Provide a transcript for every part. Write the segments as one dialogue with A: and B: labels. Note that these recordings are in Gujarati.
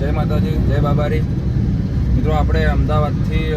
A: જય માતાજી, જય બાબારી. મિત્રો, આપણે અમદાવાદથી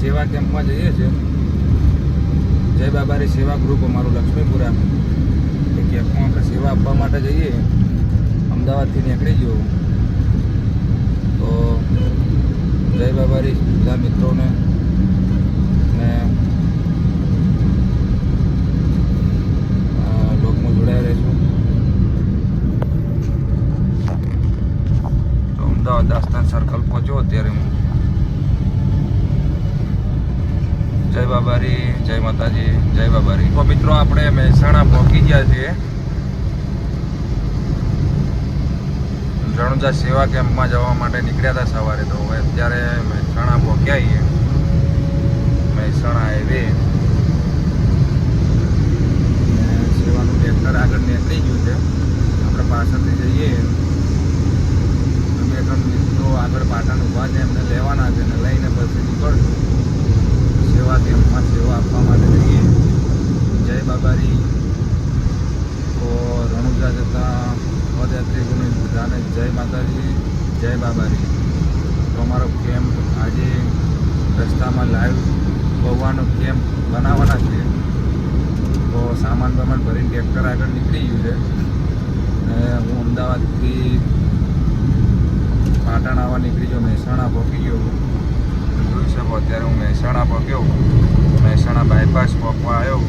A: સેવા કેમ્પમાં જઈએ છીએ. જય બાબારી સેવા ગ્રુપ અમારું લક્ષ્મીપુરા. એ કેમ્પમાં આપણે સેવા આપવા માટે જઈએ. અમદાવાદથી નીકળી ગયો. તો જય બાબારી, બધા મિત્રોને ને અ, લોકમાં જોડાયા રહેશું તો અમદાવાદ દાસ્તાન સર્કલ પહોંચ્યો અત્યારે હું. જય બાબારી, જય માતાજી, જય બાબારી. તો મિત્રો આપણે મહેસાણા પહોંચી ગયા છીએ. રણુજા સેવા કેમ્પમાં જવા માટે નીકળ્યા હતા સવારે. તો હવે અત્યારે મહેસાણા પહોંચ્યા છીએ. મહેસાણા હાઈવે સેવાનું ટ્રેક્ટર આગળ નીકળી ગયું છે. આપણે પાછળથી જઈએ. આગળ પાટણ ઊભા છે, એમને લેવાના છે અને લઈને પછી નીકળશું. સેવા કેમ્પમાં સેવા આપવા માટે જઈએ. જય બાબારી તો રણુજા જતા પદયાત્રીઓને બધાને જય માતાજી, જય બાબારી તો અમારો કેમ્પ આજે રસ્તામાં લાઈવ પૌવાનો કેમ્પ બનાવવાના છે. તો સામાન બામાન ભરીને ટ્રેક્ટર આગળ નીકળી ગયું છે. હું અમદાવાદથી પાટણ આવવા નીકળી ગયો મહેસાણા પહોંચી ગયો. જોઈ શકો અત્યારે હું મહેસાણા પહોંચ્યો. મહેસાણા બાયપાસ પહોંચવા આવ્યો.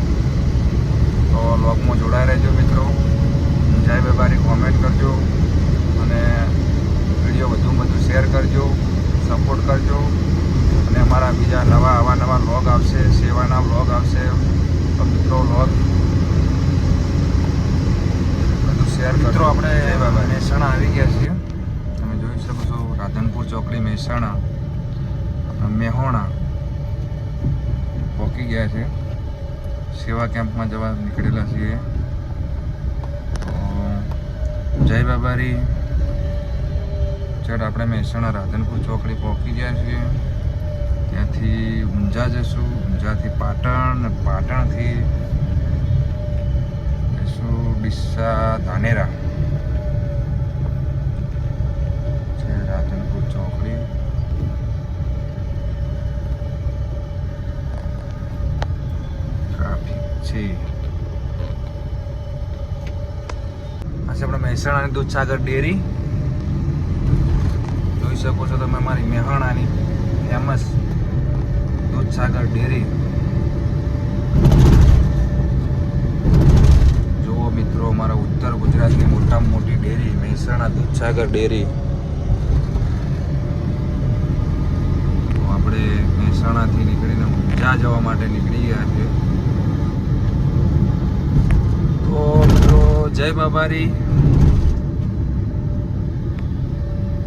A: તો લોગમાં જોડાઈ રહેજો મિત્રો. જય વેપારી કોમેન્ટ કરજો અને વીડિયો વધુ વધુ શેર કરજો સપોર્ટ કરજો. અને અમારા બીજા નવા આવા નવા લોગ આવશે સેવાના વ્લોગ આવશે. તો મિત્રો લોગ બધું શેર મિત્રો આપણે મહેસાણા આવી ગયા છીએ. રાધનપુર ચોકડી મહેસાણા, મેહોણા પહોંચી ગયા છે. સેવા કેમ્પમાં જવા નીકળેલા છીએ. જય બાબારી. ચાલ આપણે મહેસાણા રાધનપુર ચોકડી પહોંચી ગયા છીએ. ત્યાંથી ઊંઝા જશું, ઊંઝાથી પાટણ, પાટણથી જશું ડીસા ધાનેરા છે રાધનપુર ચોકડી ટ્રાફિક છે આપણે મહેસાણાની દૂધસાગર ડેરી. જોઈ શકો છો તમે અમારી મહેસાણાની ફેમસ દૂધસાગર ડેરી. જુઓ મિત્રો, અમારા ઉત્તર ગુજરાતની મોટામાં મોટી ડેરી, મહેસાણા દૂધસાગર ડેરી. આપણે મહેસાણાથી નીકળીને ઊંઝા જવા માટે નીકળી ગયા છે તો મિત્રો જય બાબારી.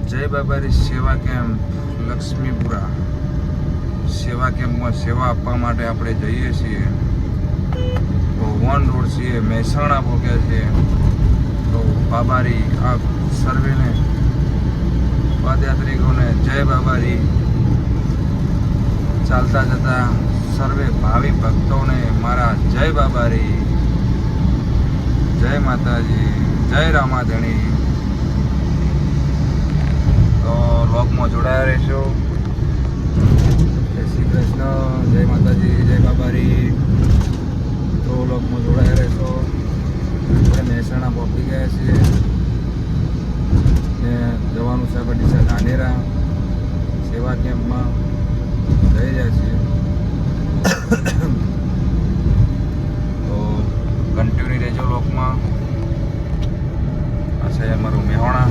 A: જય બાબારી સેવા કેમ્પ લક્ષ્મીપુરા? સેવા કેમ્પમાં સેવા આપવા માટે આપણે જઈએ છીએ. ભગવાન રોડ છીએ, મહેસાણા ભોગ્યા છીએ. તો બાબારી, આ સર્વેને, પદયાત્રિકોને જય બાબારી. ચાલતા જતા સર્વે ભાવિ ભક્તોને મારા જય બાબારી. માતાજી, જય રામાધણી. તો લોકમાં જોડાયા રહેશો. જય શ્રી કૃષ્ણ, જય માતાજી, જય બાબારી. તો લોકમાં જોડાયા રહેશો. આપણે મહેસાણા પહોંચી ગયા છીએ. ને જવાનું છે આપણે ડીસા ધાનેરા. સેવા કેમ્પમાં જઈ રહ્યા છીએ તો કન્ટિન્યુ રહેજો લોકમાં આ છે અમારું મેહોણા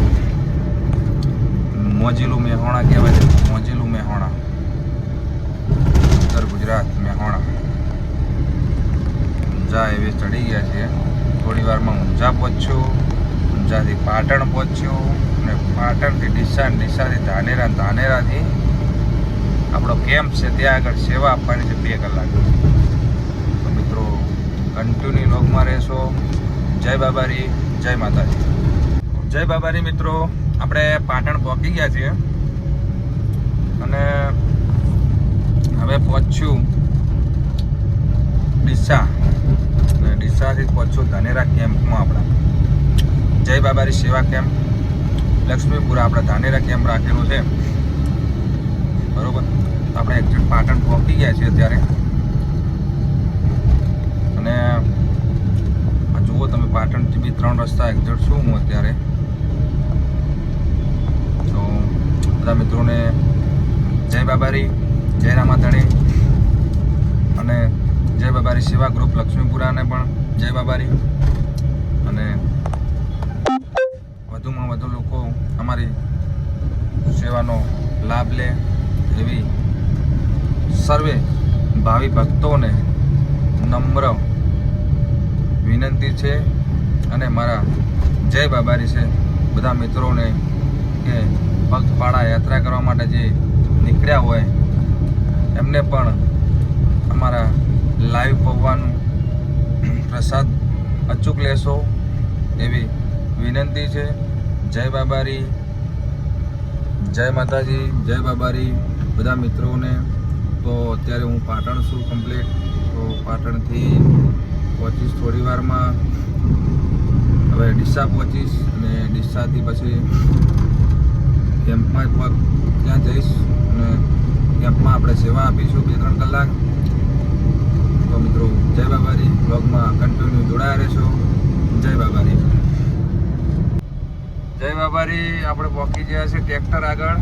A: મોજીલું મેહોણા કહેવાય છે મોજીલું મેહોણા ઉત્તર ગુજરાત મેહોણા ઊંઝા હાઈવે ચડી ગયા છીએ થોડી વારમાં ઊંઝા પહોંચ્યો, ઊંઝાથી પાટણ પહોંચ્યો અને પાટણથી ડીસા ડીસાથી ધાનેરા ધાનેરાથી આપણો કેમ્પ છે, ત્યાં આગળ સેવા આપવાની છે, બે કલાક. તો મિત્રો કન્ટિન્યુ લોગમાં રહેશો. જય બાબારી, જય માતાજી. જય બાબારી મિત્રો, આપણે પાટણ પહોંચી ગયા છીએ. અને હવે પહોંચ્યું ડીસા અને પહોંચો ધાનેરા કેમ્પમાં આપણા. જય બાબારી સેવા કેમ્પ. લક્ષ્મીપુરા આપણા ધાનેરા કેમ્પ રાખેલો છે. બરોબર? આપણે એક્ઝેક્ટ પાટણ પહોંચી ગયા છીએ અત્યારે. અને આ જુઓ તમે પાટણથી બી ત્રણ રસ્તા એક્ઝેક્ટ છું હું અત્યારે. તો બધા મિત્રોને જય બાબારી, જય રામાધણી અને જય બાબારી સેવા ગ્રુપ લક્ષ્મીપુરાને પણ જય બાબારી. અને વધુમાં વધુ લોકો અમારી સેવાનો લાભ લે એવી સર્વે ભાવિ ભક્તોને નમ્ર વિનંતી છે અને મારા જય બાબારી છે. બધા મિત્રોને કે ભક્તપાળા યાત્રા કરવા માટે જે નીકળ્યા હોય એમને પણ અમારા લાઈવ પૌવાનું પ્રસાદ અચૂક લેશો એવી વિનંતી છે. જય બાબારી, જય માતાજી, જય બાબારી બધા મિત્રોને. તો અત્યારે હું પાટણ છું કમ્પ્લીટ તો પાટણથી પહોંચીશ થોડી વારમાં હવે ડીસા પહોંચીશ અને ડીસાથી પછી કેમ્પમાં ત્યાં જઈશ અને કેમ્પમાં આપણે સેવા આપીશું બે ત્રણ કલાક. તો મિત્રો જય બાબારી. બ્લોગમાં કન્ટિન્યુ જોડાયા રહેશો. જય બાબારી. જય બાબારી. આપણે પહોંચી ગયા છે ટ્રેક્ટર આગળ.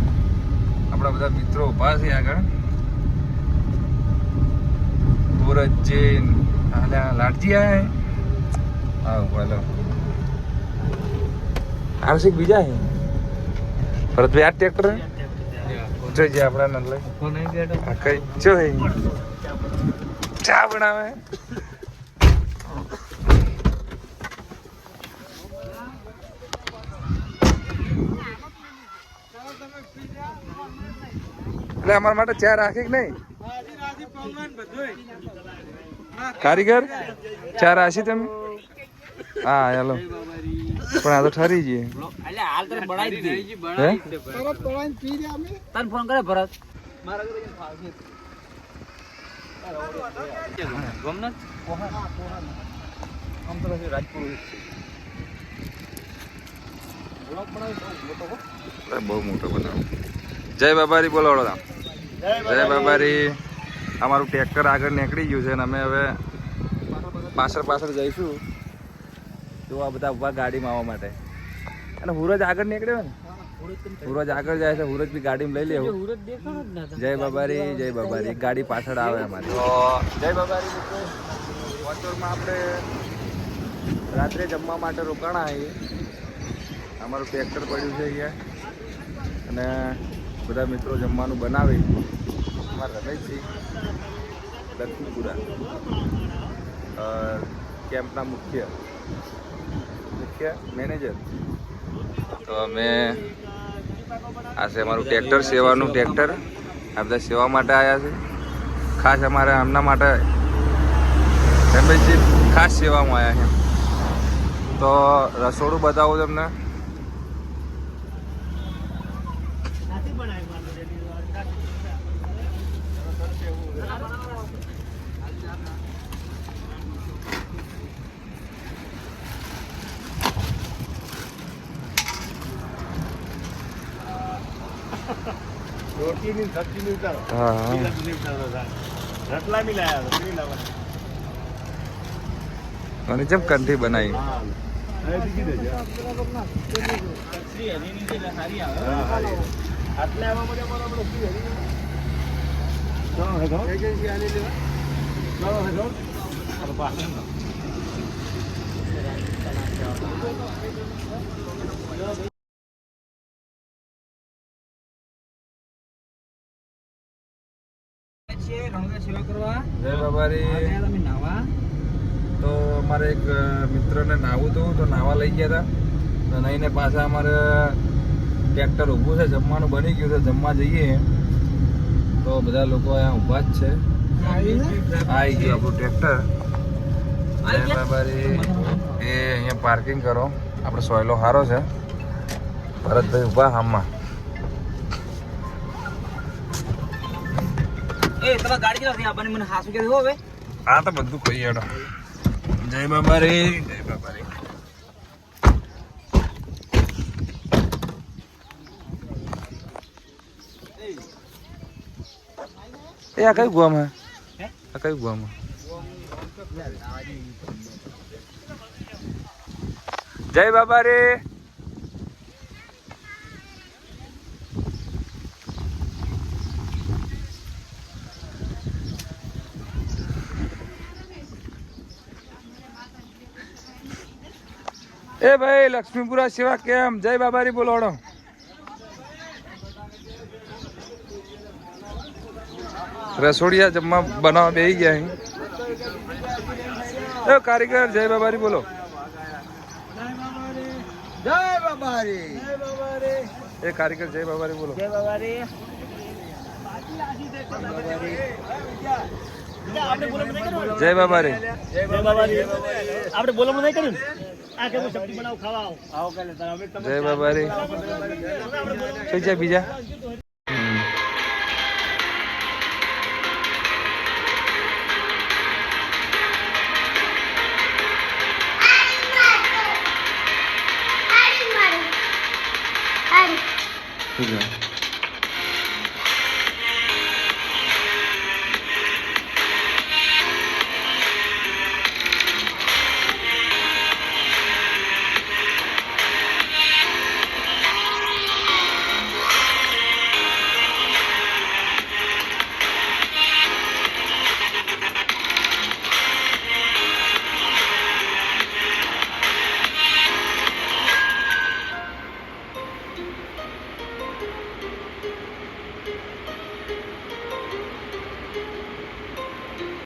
A: આપણા બધા મિત્રો ઊભા છે આગળ. બોરજ જૈન. હાલા લાડજી આય હા? બોલો. આરસિક બીજા હે? ભરતભાઈ આ ટ્રેક્ટર જોઈ જાય આપણા નંદ લઈ આ કઈ જો હે? ચા બનાવે? એટલે અમારા માટે ચા રાખી કે નહીં? કારીગર? ચા રાશી તમે? હા હેલો. પણ આ તો ઠરી જઈએ
B: એટલે હાલ તને બનાવી દીધી.
A: બહુ મોટો બનાવો. જય બાબારી બોલો વડોદરા. જય બાબારી. અમારું ટ્રેક્ટર આગળ નીકળી ગયું છે અને અમે હવે પાછળ પાછળ જઈશું. જો આ બધા ઊભા ગાડીમાં આવવા માટે. અને હુરજ આગળ નીકળ્યો ને? હુરજ આગળ જાય છે હુરજ બી ગાડી લઈ લેવું.
B: સુરત દેખાણો જ ના
A: જય બાબારી જય બાબારી. ગાડી પાછળ આવે અમારી. તો જય બાબારી મિત્રો. આપણે રાત્રે જમવા માટે રોકાણા આવીએ અમારું ટ્રેક્ટર પડ્યું છે અહીંયા. અને બધા મિત્રો જમવાનું બનાવી. અમારા રમેશજી લક્ષ્મીપુરા કેમ્પના મુખ્ય. મુખ્ય મેનેજર. તો અમે આ છે અમારું ટ્રેક્ટર, સેવાનું ટ્રેક્ટર. આ બધા સેવા માટે આવ્યા છે. ખાસ અમારે આમના માટે ખાસ સેવામાં આવ્યા છે. તો રસોડું બતાવું તમને.
C: ઉતારો.
A: હા હા.
C: બીજા સુધી ઉતારો થાય. રતલા બી લાયા હતા, કેવી લાવવાની?
A: અને જેમ કંઠી બનાવી.
C: હા. હવે
B: છીએ રણુજા સેવા કરવા.
A: જય બાબારી.
B: તમે નાવા
A: તો અમારે એક મિત્રને નાવું હતું તો નાવા લઈ ગયા હતા. તો નહીને પાછા અમારે ટ્રેક્ટર ઊભું છે જમવાનું બની ગયું છે જમવા જઈએ. તો બધા લોકો અહીંયા ઊભા જ છે. આવી ગયું આપણું ટ્રેક્ટર. જય બાબારી. એ અહીંયા પાર્કિંગ કરો. આપણે સોયલો સારો છે. ભરતભાઈ ઊભા હામમાં.
B: એ
A: તમારે તો બધું કહી જય બાબા રે જય બાબા એ આ કઈ
B: ગુવામાં?
A: આ કઈ ગુવામાં? જય બાબા રે એ ભાઈ લક્ષ્મીપુરા સેવા કેમ? જય બાબારી બોલોડો રસોડિયા જમવા બનાવવા બે ગયા અહીં. એ કારીગર જય બાબારી બોલો.
C: જય બાબારી. જય બાબારી
A: એ કારીગર જય બાબારી બોલો.
B: જય બાબા રે
A: જય બાબા
B: જય બાબા રે આપણે બોલવાનું નહીં કર્યું ને? આ કે હું સબ્જી બનાવું ખાવા આવું. આવો કાલે તારા અમે તમે
A: જય બાબા શું છે બીજા? છે?